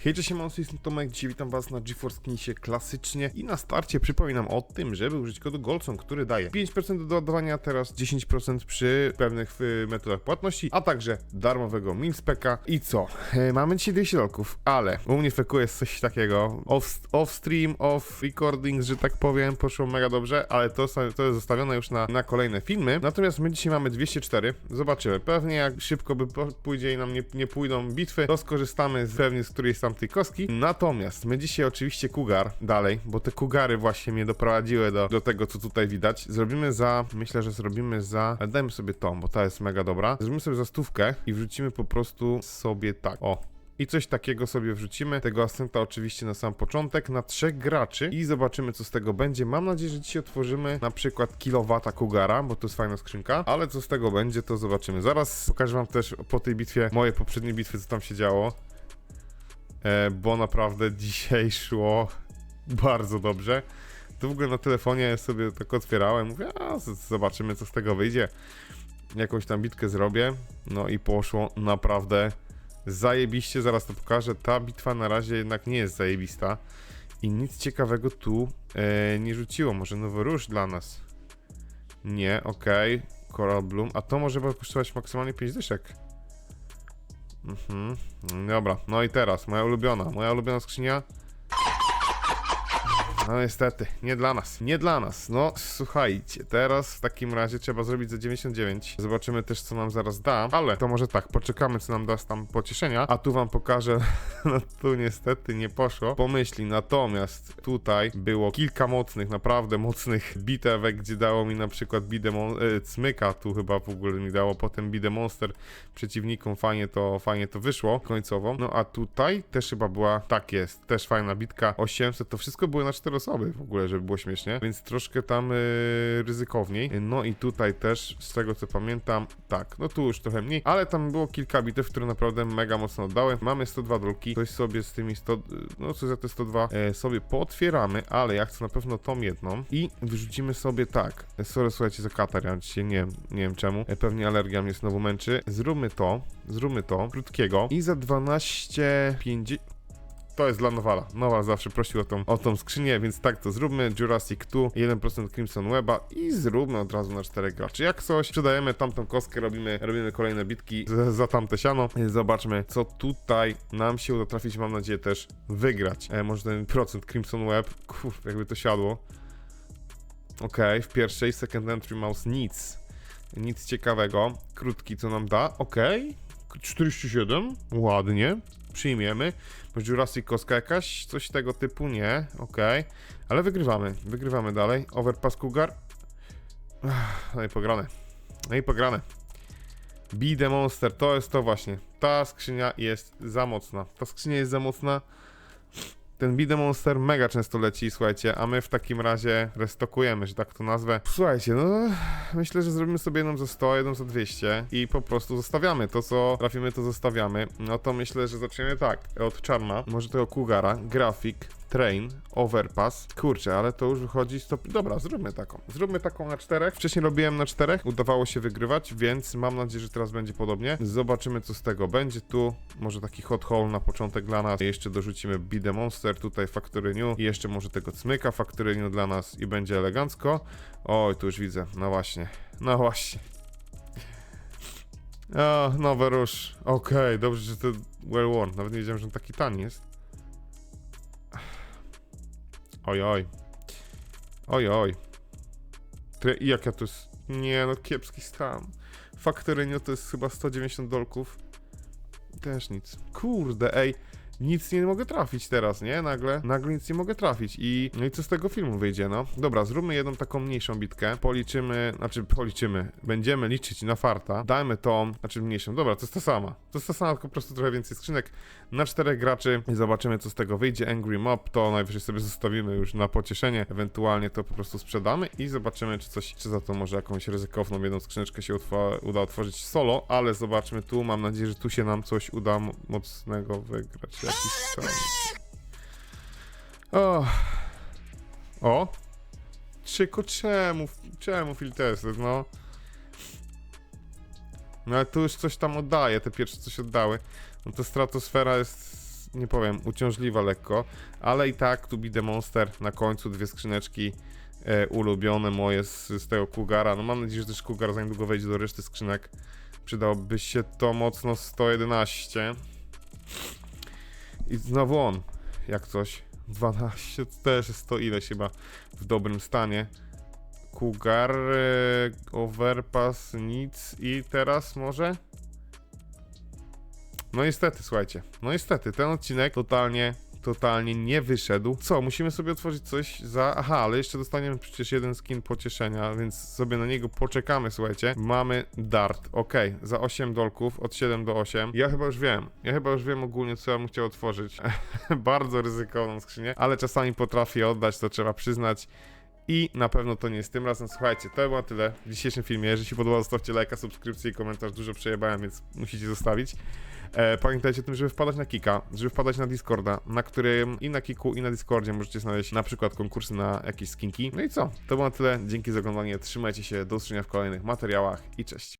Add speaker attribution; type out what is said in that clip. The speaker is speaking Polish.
Speaker 1: Hej, cześć, mam jestem Tomek, dzisiaj witam was na GeForce Knisie klasycznie. I na starcie przypominam o tym, żeby użyć kodu GOLDSON, który daje 5% do doładowania, teraz 10% przy pewnych y, metodach płatności, a także darmowego Minspeka. I co? E, mamy dzisiaj 200 dolków, ale u mnie feku jest coś takiego. Off, stream, off recordings, że tak powiem, poszło mega dobrze, ale to, to jest zostawione już na, na kolejne filmy, natomiast my dzisiaj mamy 204, zobaczymy, pewnie jak szybko by pójdzie i nam nie, nie pójdą bitwy, to skorzystamy z, pewnie z którejś z tamtej kostki, natomiast my dzisiaj oczywiście kugar dalej, bo te kugary właśnie mnie doprowadziły do, do tego, co tutaj widać, zrobimy za, myślę, że zrobimy za, dajmy sobie tą, bo ta jest mega dobra, zrobimy sobie za stówkę i wrzucimy po prostu sobie tak, o, i coś takiego sobie wrzucimy. Tego asenta oczywiście na sam początek, na trzech graczy i zobaczymy co z tego będzie. Mam nadzieję, że dzisiaj otworzymy na przykład kilowata Kugara, bo to jest fajna skrzynka, ale co z tego będzie, to zobaczymy. Zaraz pokażę wam też po tej bitwie, moje poprzednie bitwy, co tam się działo. E, bo naprawdę dzisiaj szło bardzo dobrze. To w ogóle na telefonie sobie tak otwierałem, mówię, a zobaczymy co z tego wyjdzie. Jakąś tam bitkę zrobię, no i poszło naprawdę zajebiście, zaraz to pokażę. Ta bitwa na razie jednak nie jest zajebista i nic ciekawego tu e, nie rzuciło. Może nowy róż dla nas? Nie, okej. Coral Bloom, a to może kosztować maksymalnie 5 dyszek. Mhm, dobra, no i teraz, moja ulubiona, moja ulubiona skrzynia. No niestety, nie dla nas, nie dla nas. No słuchajcie, teraz w takim razie trzeba zrobić za 99. Zobaczymy też co nam zaraz da, ale to może tak, poczekamy co nam da tam pocieszenia, a tu wam pokażę, no tu niestety nie poszło. Pomyśli, natomiast tutaj było kilka mocnych, naprawdę mocnych bitewek, gdzie dało mi na przykład Bide Mon- e, Cmyka, tu chyba w ogóle mi dało, potem Bide Monster przeciwnikom, fajnie to, fajnie to wyszło końcowo. No a tutaj też chyba była, tak jest, też fajna bitka, 800, to wszystko było na 4 osoby w ogóle, żeby było śmiesznie, więc troszkę tam yy, ryzykowniej. No i tutaj też, z tego co pamiętam, tak, no tu już trochę mniej, ale tam było kilka bitew, które naprawdę mega mocno oddały. Mamy 102 dolki, coś sobie z tymi 100, no co za te 102 e, sobie pootwieramy, ale ja chcę na pewno tą jedną i wyrzucimy sobie tak, e, sorry słuchajcie za katar, ja dzisiaj nie nie wiem czemu, e, pewnie alergia mnie znowu męczy, zróbmy to, zróbmy to, krótkiego i za 12,50 to jest dla Nowala. Nowal zawsze prosił o tą, o tą skrzynię, więc tak to zróbmy. Jurassic 2, 1% Crimson Weba i zróbmy od razu na 4 graczy. Jak coś, sprzedajemy tamtą kostkę, robimy, robimy kolejne bitki za, za tamte siano. Zobaczmy, co tutaj nam się uda trafić. Mam nadzieję też wygrać. E, może ten procent Crimson Web, kur, jakby to siadło. Okej, w pierwszej Second Entry Mouse nic. Nic ciekawego. Krótki, co nam da. Okej. 47, ładnie, przyjmiemy. Może Jurassic Koska jakaś, coś tego typu, nie, okej. Ale wygrywamy, wygrywamy dalej. Overpass Cougar. No i pograne. No i pograne. Be the Monster, to jest to właśnie. Ta skrzynia jest za mocna. Ta skrzynia jest za mocna. Ten Be the Monster mega często leci, słuchajcie, a my w takim razie restokujemy, że tak to nazwę. Słuchajcie, no myślę, że zrobimy sobie jedną za 100, jedną za 200 i po prostu zostawiamy to, co trafimy, to zostawiamy. No to myślę, że zaczniemy tak, od czarna, może tego Kugara, grafik, train, overpass. Kurczę, ale to już wychodzi 100... Dobra, zróbmy taką. Zróbmy taką na czterech. Wcześniej robiłem na czterech, udawało się wygrywać, więc mam nadzieję, że teraz będzie podobnie. Zobaczymy, co z tego będzie. Tu może taki hot hole na początek dla nas. Jeszcze dorzucimy Be the Monster, tutaj Factory New i jeszcze może tego cmyka Factory New dla nas i będzie elegancko. Oj, tu już widzę. No właśnie. No właśnie. O, nowy róż. Okej, dobrze, że to well worn. Nawet nie wiedziałem, że on taki tani jest. Oj, oj. Oj, oj. Tre- jaka to jest... Nie, no kiepski stan. Faktorynio to jest chyba 190 dolków. Też nic. Kurde, ej. Nic nie mogę trafić teraz, nie? Nagle, nagle nic nie mogę trafić. I, no i co z tego filmu wyjdzie, no? Dobra, zróbmy jedną taką mniejszą bitkę. Policzymy, znaczy policzymy. Będziemy liczyć na farta. Dajmy tą, znaczy mniejszą. Dobra, to jest ta sama. To jest ta sama, tylko po prostu trochę więcej skrzynek. Na czterech graczy i zobaczymy, co z tego wyjdzie. Angry Mob to najwyżej sobie zostawimy już na pocieszenie. Ewentualnie to po prostu sprzedamy i zobaczymy, czy coś, czy za to może jakąś ryzykowną jedną skrzyneczkę się uda otworzyć solo, ale zobaczmy tu. Mam nadzieję, że tu się nam coś uda mocnego wygrać. Jakiś stan. O. O. Czyko, czemu? Czemu filtesy, no? No ale tu już coś tam oddaje, te pierwsze coś oddały. No to stratosfera jest nie powiem, uciążliwa lekko, ale i tak tu be the monster na końcu, dwie skrzyneczki e, ulubione moje z, z tego Kugara. No mam nadzieję, że też Kugar za niedługo wejdzie do reszty skrzynek. Przydałoby się to mocno 111. I znowu on, jak coś. 12, to też jest to ileś chyba w dobrym stanie. Kugar, e, Overpass, nic i teraz może? No niestety, słuchajcie. No niestety, ten odcinek totalnie, totalnie nie wyszedł. Co, musimy sobie otworzyć coś za... Aha, ale jeszcze dostaniemy przecież jeden skin pocieszenia, więc sobie na niego poczekamy, słuchajcie. Mamy dart, ok, za 8 dolków, od 7 do 8. Ja chyba już wiem, ja chyba już wiem ogólnie, co ja bym chciał otworzyć. Bardzo ryzykowną skrzynię, ale czasami potrafię oddać, to trzeba przyznać. I na pewno to nie jest tym razem. Słuchajcie, to było tyle w dzisiejszym filmie. Jeżeli się podobało, zostawcie lajka, subskrypcję i komentarz. Dużo przejebałem, więc musicie zostawić. E, pamiętajcie o tym, żeby wpadać na Kika, żeby wpadać na Discorda, na którym i na Kiku, i na Discordzie możecie znaleźć na przykład konkursy na jakieś skinki. No i co? To było na tyle. Dzięki za oglądanie. Trzymajcie się. Do usłyszenia w kolejnych materiałach i cześć.